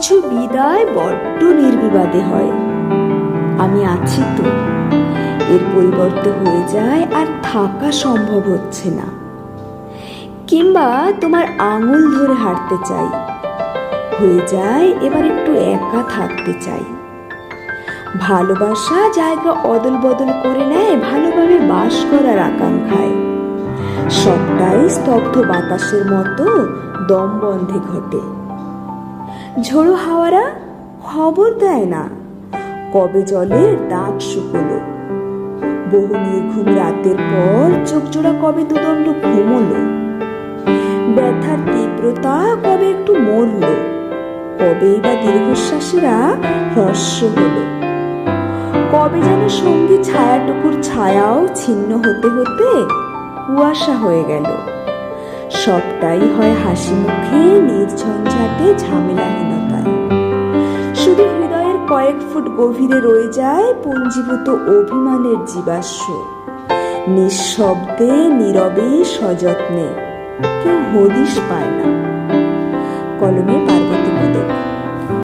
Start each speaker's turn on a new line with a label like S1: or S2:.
S1: কিছু বিদায় বড্ড নির্বিবাদে হয়। আমি আছি তো এর পরিবর্তে হয়ে যায় আর থাকা সম্ভব হচ্ছে না। কিংবা তোমার আঙুল ধরে হাঁটতে চাই। হয়ে যায় এবার একটু একা থাকতে চাই। ভালোবাসা জায়গা অদল বদল করে নেয়, ভালোভাবে বাস করার আকাঙ্ক্ষায়। সবটাই স্তব্ধ বাতাসের মতো দম বন্ধে ঘটে। ঝোড়ো হাওয়ারা খবর দেয় না। কবে জলের দাগ শুকলো? বহু নির্ঘুম রাতের পর চোখ জোড়া কবে দুদণ্ড ঘুমলো? ব্যথার তীব্রতা কবে একটু মরল? কবেই বা দীর্ঘশ্বাসীরা হ্রস্ব হলো? কবে যেন সঙ্গী ছায়াটুকুর ছায়াও ছিন্ন হতে হতে কুয়াশা হয়ে গেল? সবটাই হয় হাসি মুখে, নির্ঝঞ্ঝাটে ঝামেলাহীনতায় শুধু হৃদয়ের কয়েক ফুট গভীরে রয়ে যায় পুঞ্জীভূত অভিমানের জীবাশ্ম। নিঃশব্দে, নীরবে, সযত্নে। কেউ হদিশ পায় না। কলমে পার্বতী